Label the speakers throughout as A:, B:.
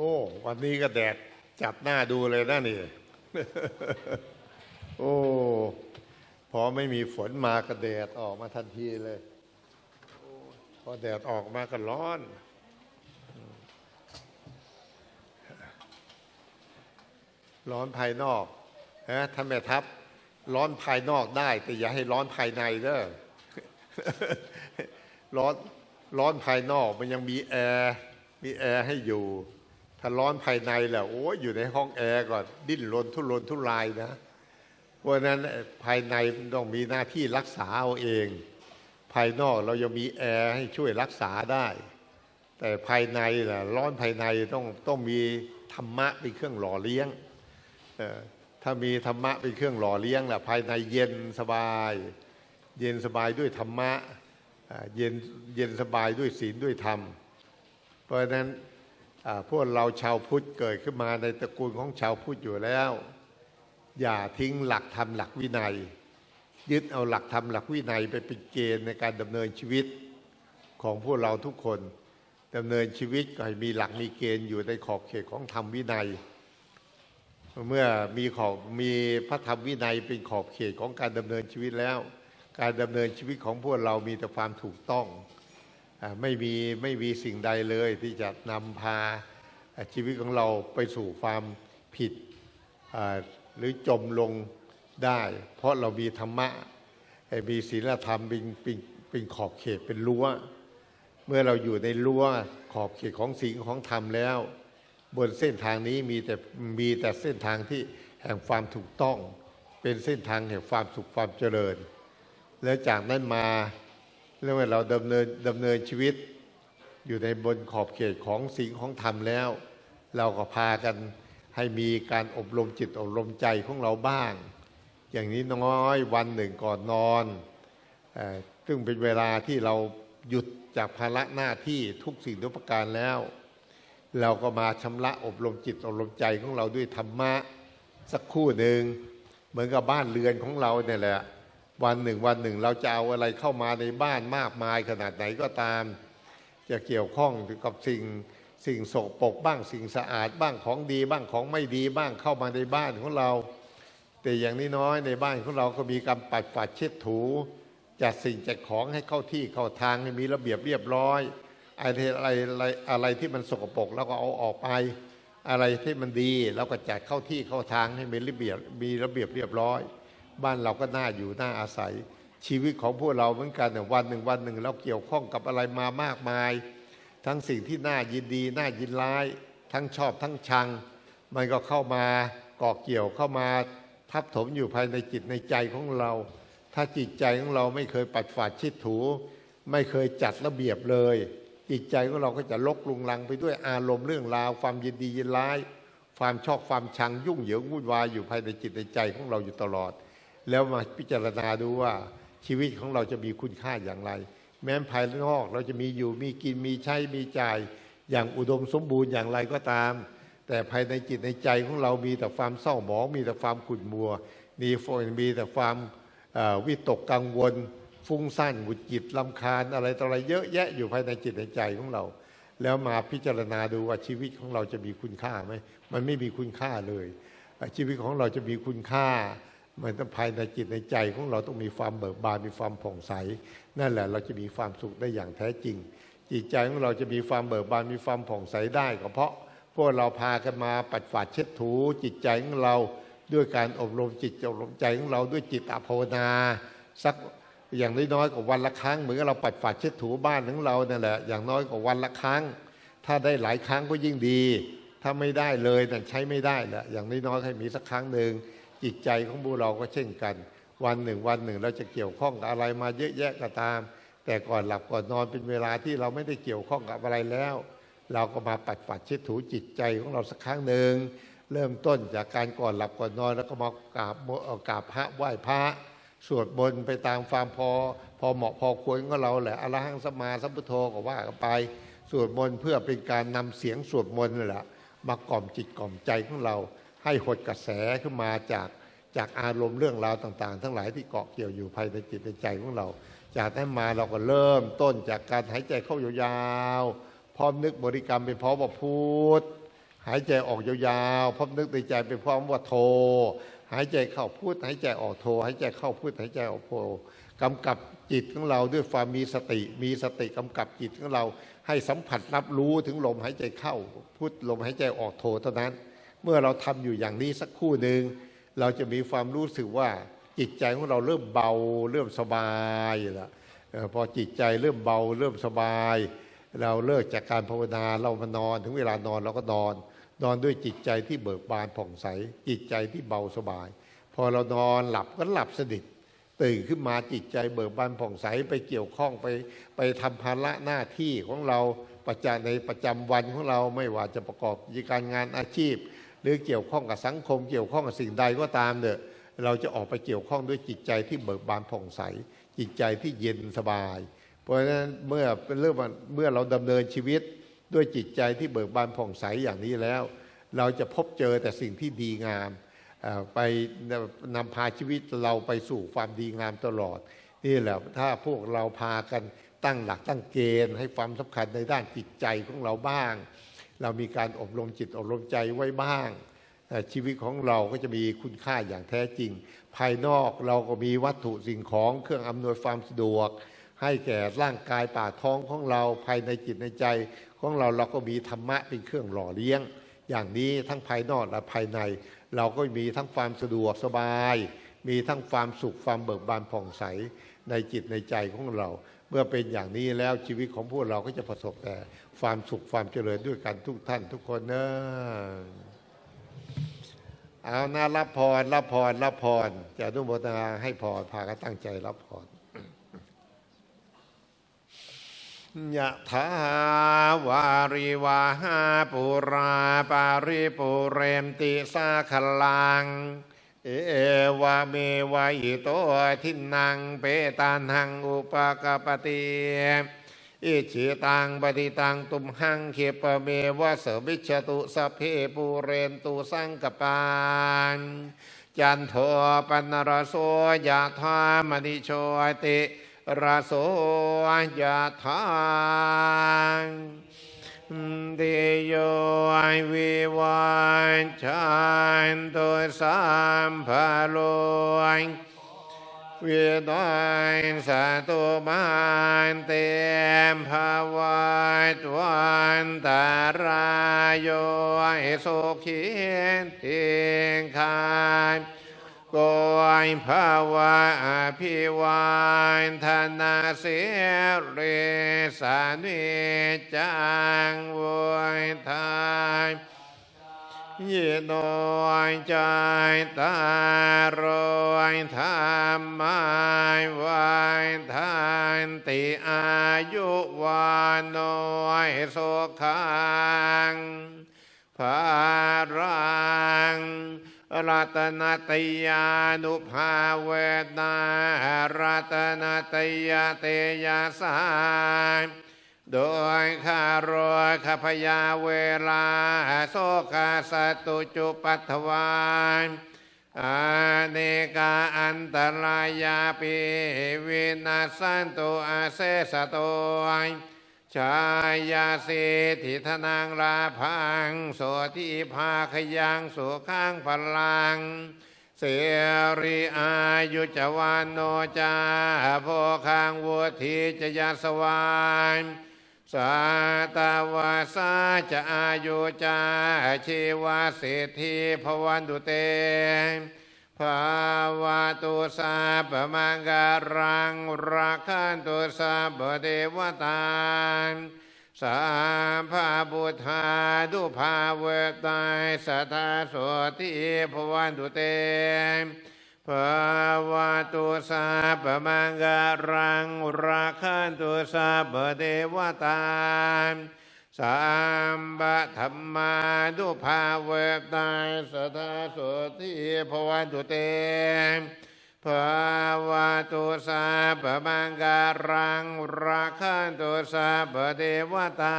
A: โอ้ วันนี้ก็แดดจับหน้าดูเลยนะนี่ โอ้ พอไม่มีฝนมาก็แดดออกมาทันทีเลยอพอแดดออกมาก็ร้อน ร้อนภายนอกนะท่านแม่ทัพ ร้อนภายนอกได้ แต่อย่าให้ร้อนภายในเด้อร้อนร้อนภายนอกมันยังมีแอร์มีแอร์ให้อยู่ ถ้าร้อนภายในแหละโอ้ยอยู่ในห้องแอร์ก่อนดิ้นรนทุรนทุรายนะเพราะนั้นภายในต้องมีหน้าที่รักษาเอาเอง ภายนอกเรายังมีแอร์ให้ช่วยรักษาได้ แต่ภายในแหละร้อนภายในต้องต้องมีธรรมะเป็นเครื่องหล่อเลี้ยงถ้ามีธรรมะเป็นเครื่องหล่อเลี้ยงแหละภายในเย็นสบาย เย็นสบายด้วยธรรมะเย็นเย็นสบายด้วยศีลด้วยธรรม เพราะฉะนั้น พวกเราชาวพุทธเกิดขึ้นมาในตระกูลของชาวพุทธอยู่แล้ว อย่าทิ้งหลักธรรมหลักวินัย ยึดเอาหลักธรรมหลักวินัยไปเป็นเกณฑ์ในการดำเนินชีวิตของพวกเราทุกคนดำเนินชีวิตก็ให้มีหลักมีเกณฑ์อยู่ในขอบเขตของธรรมวินัย เมื่อมีขอบมีพระธรรมวินัยเป็นขอบเขตของการดำเนินชีวิตแล้ว การดำเนินชีวิตของพวกเรามีแต่ความถูกต้อง ไม่มีไม่มีสิ่งใดเลยที่จะนำพาชีวิตของเราไปสู่ความผิดหรือจมลงได้ เพราะเรามีธรรมะมีศีลธรรมเป็นเป็นเป็นขอบเขตเป็นรั้ว เมื่อเราอยู่ในรั้วขอบเขตของศีลของธรรมแล้ว บนเส้นทางนี้มีแต่มีแต่เส้นทางที่แห่งความถูกต้อง เป็นเส้นทางแห่งความสุขความเจริญ แล้วจากนั้นมา เรื่องว่าเราดำเนินดำเนินชีวิต อยู่ในบนขอบเขตของสิ่งของธรรมแล้ว เราก็พากันให้มีการอบรมจิตอบรมใจของเราบ้าง อย่างนี้น้อยวันหนึ่งก่อนนอนอซึ่งเป็นเวลาที่เราหยุดจากภาระหน้าที่ทุกสิ่งทุกประการแล้ว เราก็มาชำระอบรมจิตอบรมใจของเราด้วยธรรมะสักครู่หนึ่งเหมือนกับบ้านเรือนของเราเนี่ยแหละ วันหนึ่งวันหนึ่งเราจะเอาอะไรเข้ามาในบ้านมากมายขนาดไหนก็ตาม จะเกี่ยวข้องกับสิ่งสิ่งโสปรกบ้างสิ่งสะอาดบ้างของดีบ้างของไม่ดีบ้างเข้ามาในบ้านของเรา แต่อย่างนี้น้อยในบ้านของเราก็มีการปัดฝาดเช็ดถูจัดสิ่งจัดของให้เข้าที่เข้าทางให้มีระเบียบเรียบร้อยอะไรอะไรอะไรอะไรที่มันสกปรกเราก็เอาออกไป อะไรที่มันดีเราก็จัดเข้าที่เข้าทางให้มีระเบียบมีระเบียบเรียบร้อย บ้านเราก็น่าอยู่น่าอาศัย ชีวิตของพวกเราเหมือนกันวันหนึ่งวันหนึ่งเราเกี่ยวข้องกับอะไรมามากมาย ทั้งสิ่งที่น่ายินดีน่ายินร้าย ทั้งชอบทั้งชัง มันก็เข้ามาเกาะเกี่ยวเข้ามาทับถมอยู่ภายในจิตในใจของเรา ถ้าจิตใจของเราไม่เคยปัดฝาดชิดถู ไม่เคยจัดระเบียบเลย จิตใจของเราก็จะลกลุงลังไปด้วยอารมณ์เรื่องราว ความยินดียินร้าย ความชอบความชังยุ่งเหยิงวุ่นวายอยู่ภายในจิตในใจของเราอยู่ตลอด แล้วมาพิจารณาดูว่าชีวิตของเราจะมีคุณค่าอย่างไร แม้ภายนอกเราจะมีอยู่มีกินมีใช้มีจ่าย อย่างอุดมสมบูรณ์อย่างไรก็ตาม แต่ภายในจิตในใจของเรามีแต่ความเศร้าหมอง มีแต่ความขุ่นมัวมีฝนมีแต่ความวิตกกังวล ฟุ้งซ่านหงุดหงิดลำคาญอะไรต่ออะไรเยอะแยะอยู่ภายในจิตในใจของเรา แล้วมาพิจารณาดูว่าชีวิตของเราจะมีคุณค่าไหมมันไม่มีคุณค่าเลย ชีวิตของเราจะมีคุณค่า มันต้องภายในจิตในใจของเราต้องมีความเบิกบานมีความผ่องใส นั่นแหละเราจะมีความสุขได้อย่างแท้จริง จิตใจของเราจะมีความเบิกบานมีความผ่องใสได้ก็เพราะพวกเราพากันมาปัดฝาดเช็ดถู จิตใจของเราด้วยการอบรมจิตอบรมใจของเราด้วยจิตอภาวนาสักอย่างน้อยๆกว่าวันละครั้งเหมือนเราปัดฝาดเช็ดถูบ้านของเรานั่นแหละอย่างน้อยกว่าวันละครั้ง ถ้าได้หลายครั้งก็ยิ่งดี ถ้าไม่ได้เลยนั่นใช้ไม่ได้แหละอย่างน้อยๆให้มีสักครั้งหนึ่ง จิตใจของพวกเราก็เช่นกัน วันหนึ่งวันหนึ่งเราจะเกี่ยวข้องกับอะไรมาเยอะแยะก็ตาม แต่ก่อนหลับก่อนนอนเป็นเวลาที่เราไม่ได้เกี่ยวข้องกับอะไรแล้ว เราก็มาปัดฝัดเช็ดถูจิตใจของเราสักครั้งหนึ่งเริ่มต้นจากการก่อนหลับก่อนนอน แล้วก็มากราบเอ่กราบพระไหว้พระสวดมนต์ไปตามความพอ พอเหมาะพอควรของเราแหละอรหังสมาสัมพุทโธก็ว่ากันไปสวดมนต์เพื่อเป็นการนำเสียงสวดมนต์นั่แหละมากล่อมจิตกล่อมใจของเรา ให้หดกระแสขึ้นมาจากจากอารมณ์เรื่องราวต่าง ๆ ทั้งหลายที่เกาะเกี่ยวอยู่ภายในจิตในใจของเรา จากนั้นมาเราก็เริ่มต้นจากการหายใจเข้ายาวๆพร้อมนึกบริกรรมเป็นพร้อมว่าพุทธหายใจออกยาวๆพบนึกในใจไปพร้อมว่าโท หายใจเข้าพูดหายใจออกโท หายใจเข้าพูดหายใจออกโทกำกับจิตของเราด้วยความมีสติ มีสติกำกับจิตของเรา ให้สัมผัสรับรู้ถึงลมหายใจเข้าพูดลมหายใจออกโทเท่านั้น เมื่อเราทำอยู่อย่างนี้สักคู่หนึ่งเราจะมีความรู้สึกว่าจิตใจของเราเริ่มเบาเริ่มสบายแล้วพอจิตใจเริ่มเบาเริ่มสบาย เราเลิกจากการภาวนาเรามานอนถึงเวลานอนเราก็นอน นอนด้วยจิตใจที่เบิกบานผ่องใส จิตใจที่เบาสบาย พอเรานอนหลับก็หลับสนิทตื่นขึ้นมาจิตใจเบิกบานผ่องใสไปเกี่ยวข้องไปไปทำภาระหน้าที่ของเราประจำในประจำวันของเราไม่ว่าจะประกอบกิจการงานอาชีพ หรือเกี่ยวข้องกับสังคม เกี่ยวข้องกับสิ่งใดก็ตามเนอะเราจะออกไปเกี่ยวข้องด้วยจิตใจที่เบิกบานผ่องใส จิตใจที่เย็นสบาย เพราะฉะนั้นเมื่อเป็นเรื่องเมื่อเราดำเนินชีวิตด้วยจิตใจที่เบิกบานผ่องใสอย่างนี้แล้ว เราจะพบเจอแต่สิ่งที่ดีงามไปนำพาชีวิตเราไปสู่ความดีงามตลอด นี่แหละถ้าพวกเราพากันตั้งหลักตั้งเกณฑ์ ให้ความสำคัญในด้านจิตใจของเราบ้าง เรามีการอบรมจิตอบรมใจไว้บ้าง ชีวิตของเราก็จะมีคุณค่าอย่างแท้จริง ภายนอกเราก็มีวัตถุสิ่งของเครื่องอำนวยความสะดวก ให้แก่ร่างกายป่าท้องของเราภายในจิตในใจ ของเราเราก็มีธรรมะเป็นเครื่องหล่อเลี้ยง อย่างนี้ทั้งภายนอกและภายใน เราก็มีทั้งความสะดวกสบาย มีทั้งความสุขความเบิกบานผ่องใสในจิตในใจของเรา เมื่อเป็นอย่างนี้แล้วชีวิตของพวกเราก็จะประสบแต่ความสุขความเจริญด้วยกันทุกท่านทุกคนเนอะเอานะรับพรรับพรรับพรจะอนุโมทนาให้พรพากันตั้งใจรับพรยะถาวาริวาหาปุราปาริปุเรมติสาขลัง เอวะเมวะอิโตทินังเปตานังอุปกปติอิชิตังปฏิตังตุมหังเขปเมวะเสวิชตุสเพปูเรนตุสังกปานจันโทปนรโสยะธามณิโชติรโสยะธา เดโยวิวันชันตุสัมภโลวียนอยสาตุมานเตมภาวะตวันตารายโยสุขีติงคาย โกยภาวะอภิวันธนาเสรีสานิจังวยทายยินอยใจตารอยธรรมายวันทันติอายุวานโนยสุขัง รัตนตยานุภาเวนารัตนตยาเตยาสาโดยข้ารอยขพยาเวลาโสกาสตุจุปัทวานอาเนกาอันตรายาปิวินาสันตุอาเสสโตย ชายาสิทิธนางลาพังโสทิภาขยังสุข้างพลัง เสรีอายุจวานโนจาโพคังวุธีจะยาสวานสาตาวาสาจะอายุจาชีวาสิทธิพวันตุเต ภาวะตุสาปมังการังรักขันตุสาบเดวตาสาภาบุธาดุภาเวตายสัทาสติพวันตุเตภาวะตุสาปมังการังรักขันตุสาบเดวตา สัมบะธรรมาดุภาเวตายสัทาโสติพวันตุเตภาวะตุสาปมังการังรักขันตุสาปเทวตา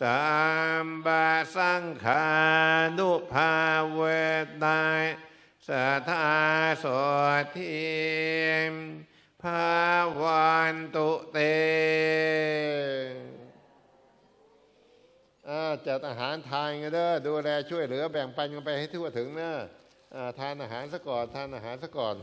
A: สัมบะสังขานุภาเวตายสัทธาโสทิภาวันตุเตอ่าใจัดอาหารทานกันเด้อดูแลช่วยเหลือแบ่งปันกันไปให้ทั่วถึงเนอะอ่าทานอาหารซะก่อนทานอาหารซะก่อน